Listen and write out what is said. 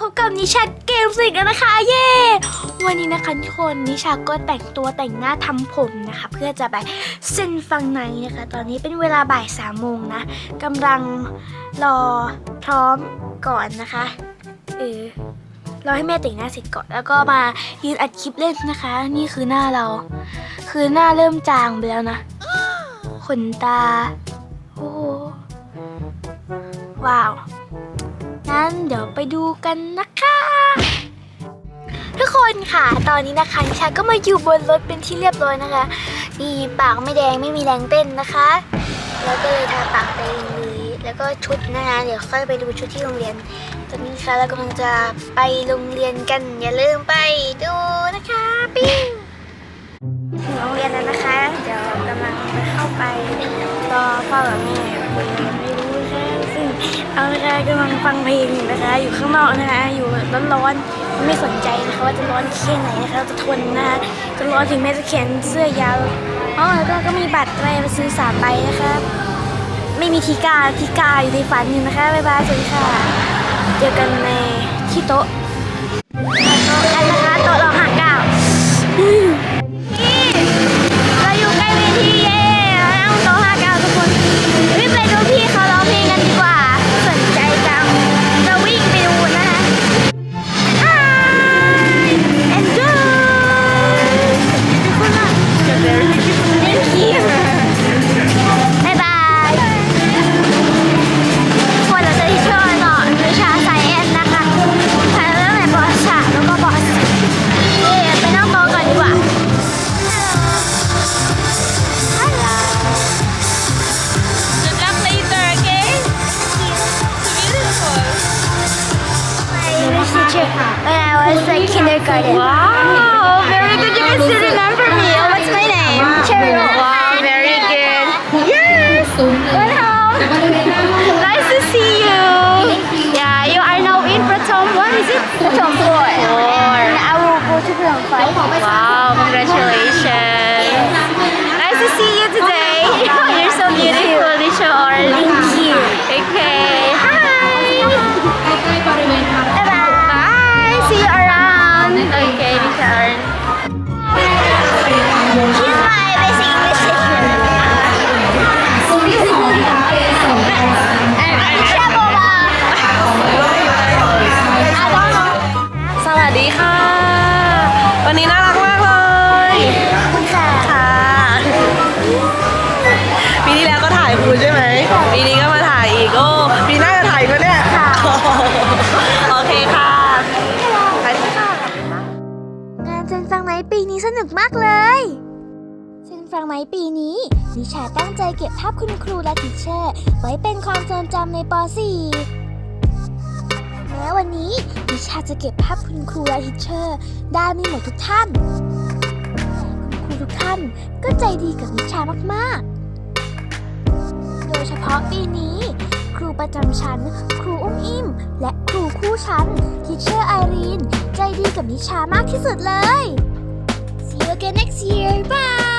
พบกับนิชาเกมสิกันนะคะ เย้ วันนี้นะคะทุกคนนิชาก็แต่งตัวแต่งหน้าทำผมนะคะ เพื่อจะไปเซ็นฟังในนะคะ ตอนนี้เป็นเวลาบ่ายสามโมงนะกำลังรอพร้อมก่อนนะคะเออรอให้แม่แต่งหน้าเสร็จก่อนแล้วก็มายืนอัดคลิปเล่นนะคะ นี่คือหน้าเรา คือหน้าเริ่มจางไปแล้วนะขนตาโอ้ว้าว งั้นเดี๋ยวไปดูกันนะคะ ทุกคนค่ะ ตอนนี้นะคะนิชาก็มาอยู่บนรถเป็นที่เรียบร้อยนะคะ นี่ปากไม่แดงไม่มีแรงเต้นนะคะ แล้วก็เลยทาปากแดงเลยแล้วก็ชุดนะคะ เดี๋ยวค่อยไปดูชุดที่โรงเรียน ตอนนี้ค่ะเรากำลังจะไปโรงเรียนกัน อย่าลืมไปดูนะคะปิ้งถึงโรงเรียนแล้วนะคะ เดี๋ยวกำลังจะเข้าไปรอพ่อกับแม่ เอานะคะกำลังฟังเพลงอยู่นะคะ อยู่ข้างนอกนะคะ อยู่ร้อนๆไม่สนใจนะคะว่าจะร้อนแค่ไหนนะคะเราจะทนนะคะจะร้อนถึงแม้จะเขียนเสื้อยาวอ๋อแล้วก็ก็มีบัตรไปซื้อสามใบนะคะไม่มีทีกาทีกาอยู่ในฝันอยู่นะคะบ๊ายบายสวัสดีค่ะเจอกันในที่โต๊ะโต๊ะกันนะคะโต๊ะเราห่างเก้ when I was like kindergarten. Wow, very good. You can still remember me. Oh, what's my name? Cheryl. Wow, very good. Yes. Welcome. Nice to see you. Yeah, you are now in Pratom. What is it? Pratom four. Four. And I will go to Pratom five. Wow, congratulations. Nice to see you today. You're so beautiful, Lisha Orly. งานเซนฟังไหมปีนี้สนุกมากเลยเซนฟังไหมปีนี้นิชาตั้งใจเก็บภาพคุณครูและทิเชอร์ ไว้เป็นความทรงจำในป .4 แม้วันนี้นิชาจะเก็บภาพคุณครูและทิเชอร์ได้ไม่หมดทุกท่านคุณครูทุกท่านก็ใจดีกับนิชามากๆ โดยเฉพาะปีนี้ ครูประจำชั้น ครูอุ้มอิ่มและ ครูคู่ฉันทิเชอร์ไอรีน ใจดีกับนิชามากที่สุดเลย See you again next year. Bye.